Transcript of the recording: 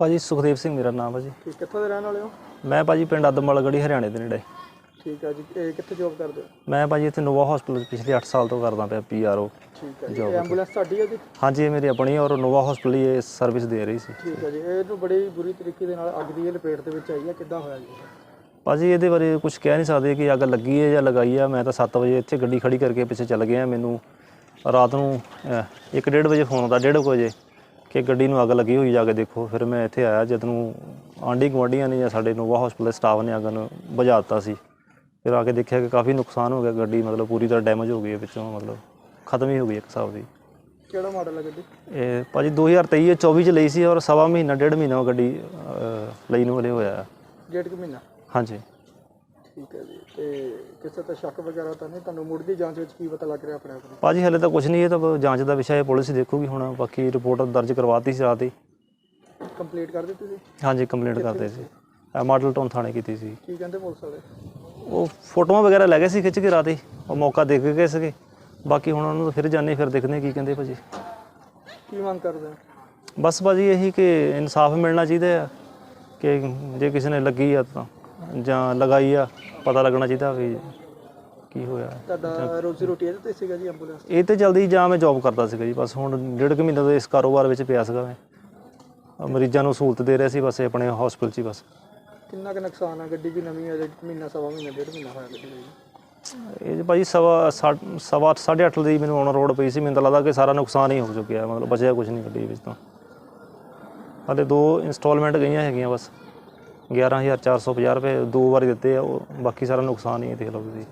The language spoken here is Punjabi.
ਭਾਜੀ ਸੁਖਦੇਵ ਸਿੰਘ ਮੇਰਾ ਨਾਮ ਹੈ ਜੀ। ਠੀਕ ਕਿੱਥੋਂ ਦੇ ਰਹਿਣ ਵਾਲੇ ਹੋ? ਮੈਂ ਭਾਜੀ ਪਿੰਡ ਅਦਮਵਾਲ ਗੜੀ ਹਰਿਆਣੇ ਦੇ ਨੇੜੇ। ਠੀਕ ਹੈ ਜੀ ਇਹ ਕਿੱਥੇ ਜੌਬ ਕਰਦੇ ਹੋ? ਮੈਂ ਭਾਜੀ ਇੱਥੇ ਨੋਵਾ ਹਸਪੀਟਲ ਪਿਛਲੇ 8 ਸਾਲ ਤੋਂ ਕਰਦਾ ਪਿਆ ਪੀਆਰਓ ਠੀਕ ਹੈ ਜੀ Job ਇਹ ਐਂਬੂਲੈਂਸ ਤੁਹਾਡੀ ਹੈ ਜੀ? ਹਾਂਜੀ ਇਹ ਮੇਰੀ ਆਪਣੀ ਔਰ ਨੋਵਾ ਹਸਪੀਟਲ ਹੀ ਇਹ ਸਰਵਿਸ ਦੇ ਰਹੀ ਸੀ। ਠੀਕ ਹੈ ਜੀ ਇਹਨੂੰ ਬੜੀ ਬੁਰੀ ਤਰੀਕੇ ਦੇ ਨਾਲ ਅੱਗ ਦੀ ਇਹ ਲਪੇਟ ਦੇ ਵਿੱਚ ਆਈ ਹੈ ਕਿੱਦਾਂ ਹੋਇਆ ਜੀ? ਭਾਜੀ ਇਹਦੇ ਬਾਰੇ ਕੁਝ ਕਹਿ ਨਹੀਂ ਸਕਦੇ ਕਿ ਅੱਗ ਲੱਗੀ ਹੈ ਜਾਂ ਲਗਾਈ ਹੈ ਮੈਂ ਤਾਂ 7 ਵਜੇ ਇੱਥੇ ਗੱਡੀ ਖੜੀ ਕਰਕੇ ਪਿੱਛੇ ਚੱਲ ਗਿਆ ਮੈਨੂੰ। ਰਾਤ ਨੂੰ 1:30 ਵਜੇ ਫੋਨ ਆਉਂਦਾ 1:30 ਵਜੇ। ਕਿ ਗੱਡੀ ਨੂੰ ਅੱਗ ਲੱਗੀ ਹੋਈ ਜਾ ਕੇ ਦੇਖੋ ਫਿਰ ਮੈਂ ਇੱਥੇ ਆਇਆ ਜਦ ਨੂੰ ਆਂਢੀ ਗੁਆਂਢੀਆਂ ਨੇ ਜਾਂ ਸਾਡੇ ਨੋਵਾ ਹਸਪੀਟਲ ਸਟਾਫ ਨੇ ਅੱਗ ਨੂੰ ਬੁਝਾ ਦਿੱਤਾ ਸੀ। ਫਿਰ ਆ ਕੇ ਦੇਖਿਆ ਕਿ ਕਾਫੀ ਨੁਕਸਾਨ ਹੋ ਗਿਆ ਗੱਡੀ ਮਤਲਬ ਪੂਰੀ ਤਰ੍ਹਾਂ ਡੈਮੇਜ ਹੋ ਗਈ ਹੈ ਵਿੱਚੋਂ ਮਤਲਬ ਖਤਮ ਹੀ ਹੋ ਗਈ ਇੱਕ ਹਿਸਾਬ ਦੀ। ਕਿਹੜਾ ਮਾਡਲ ਹੈ ਗੱਡੀ? ਇਹ ਭਾਜੀ 2023 ਜਾਂ 24 ਚ ਲਈ ਸੀ ਔਰ ਸਵਾ ਮਹੀਨਾ ਡੇਢ ਮਹੀਨਾ ਉਹ ਗੱਡੀ ਅਹ, ਲਈ ਨੂੰ ਹਲੇ ਹੋਇਆ। ਹੈ। ਡੇਢ ਕੁ ਮਹੀਨਾ? ਹਾਂਜੀ। ਠੀਕ ਹੈ ਜੀ। ਤੇ ਕਿਸੇ ਤੇ ਸ਼ੱਕ ਵਗੈਰਾ ਤਾਂ ਨਹੀਂ? ਤੁਹਾਨੂੰ ਮੁੱਢ ਦੀ ਜਾਂਚ ਵਿੱਚ ਕੀ ਪਤਾ ਲੱਗ ਰਿਹਾ ਆਪਣੇ ਆਪ ਨੂੰ? ਭਾਜੀ ਹਲੇ ਤਾਂ ਕੁਝ ਨਹੀਂ ਇਹ ਤਾਂ ਜਾਂਚ ਦਾ ਵਿਸ਼ਾ ਹੈ ਪੁਲਿਸ ਹੀ ਦੇਖੂਗੀ ਹੁਣ। ਬਾਕੀ ਰਿਪੋਰਟ ਦਰਜ ਕਰਵਾਤੀ ਸੀ ਰਾਤ ਹੀ। ਕੰਪਲੀਟ ਕਰ ਦਿੱਤੀ ਸੀ? ਹਾਂਜੀ ਕੰਪਲੇਂਟ ਕਰਦੇ ਸੀ। ਇਹ ਮਾਡਲ ਟਾਊਨ ਥਾਣੇ ਕੀਤੀ ਸੀ। ਕੀ ਕਹਿੰਦੇ ਪੁਲਿਸ ਵਾਲੇ? ਉਹ ਫੋਟੋਆਂ ਵਗੈਰਾ ਲੈ ਗਏ ਸੀ ਖਿੱਚ ਕੇ ਰਾਤ ਹੀ। ਉਹ ਮੌਕਾ ਦੇਖ ਕੇ ਗਏ ਸੀਗੇ। ਬਾਕੀ ਹੁਣ ਉਹਨੂੰ ਫਿਰ ਜਾਣੇ ਫਿਰ ਦੇਖਦੇ ਹਾਂ ਕੀ ਕਹਿੰਦੇ ਭਾਜੀ। ਕੀ ਮੰਗ ਕਰਦੇ ਹੋ? ਬਸ ਭਾਜੀ ਇਹੀ ਕਿ ਇਨਸਾਫ ਮਿਲਣਾ ਚਾਹੀਦਾ ਆ। ਕਿ ਜੇ ਕਿਸੇ ਨੇ ਲੱਗੀ ਆ ਤਾਂ। ਜਾਂ ਲਗਾਈ ਆ ਪਤਾ ਲੱਗਣਾ ਚਾਹੀਦਾ ਵੀ ਕੀ ਹੋਇਆ। ਤੁਹਾਡਾ ਰੋਜ਼ੀ ਰੋਟੀ ਇਹਦੇ ਤੇ ਸੀਗਾ ਜੀ ਐਂਬੂਲੈਂਸ ਇਹ ਤੇ ਜਲਦੀ ਜਾਂ ਮੈਂ ਜੌਬ ਕਰਦਾ ਸੀਗਾ ਜੀ ਬਸ ਹੁਣ ਡੇਢ ਕੁ ਮਹੀਨੇ ਤੋਂ ਇਸ ਕਾਰੋਬਾਰ ਵਿੱਚ ਪਿਆ ਸੀਗਾ ਮੈਂ। ਅਹ ਮਰੀਜ਼ਾਂ ਨੂੰ ਸਹੂਲਤ ਦੇ ਰਿਹਾ ਸੀ ਬਸ ਇਹ ਆਪਣੇ ਹਸਪੀਟਲ 'ਚ ਹੀ ਬਸ। ਕਿੰਨਾ ਕੁ ਨੁਕਸਾਨ ਹੈ ਗੱਡੀ ਵੀ ਨਵੀਂ ਹੈ ਜੇ ਮਹੀਨਾ ਸਵਾ ਮਹੀਨਾ ਡੇਢ ਮਹੀਨਾ ਹੋਇਆ ਗੱਡੀ ਦਾ ਜੀ। ਇਹ ਜੀ ਭਾਜੀ ਸਵਾ ਸਾ- ਸਵਾ ਅੱਠ, ਸਾਢੇ ਅੱਠ ਦੀ ਮੈਨੂੰ ਆਨ ਰੋਡ ਪਈ ਸੀ ਮੈਨੂੰ ਤਾਂ ਲੱਗਦਾ ਕਿ ਸਾਰਾ ਨੁਕਸਾਨ ਹੀ ਹੋ ਚੁੱਕਿਆ ਮਤਲਬ ਬਚਿਆ ਕੁਝ ਨਹੀਂ ਗੱਡੀ ਵਿੱਚ ਤਾਂ। ਹਾਲੇ ਦੋ ਇਨਸਟਾਲਮੈਂਟ ਗਈਆਂ ਹੈਗੀਆਂ ਬਸ। 11450 ਰੁਪਏ ਦੋ ਵਾਰੀ ਦਿੱਤੇ ਆ, ਉਹ ਬਾਕੀ ਸਾਰਾ ਨੁਕਸਾਨ ਹੀ ਹੈ, ਦੇਖ ਲਓ ਤੁਸੀਂ।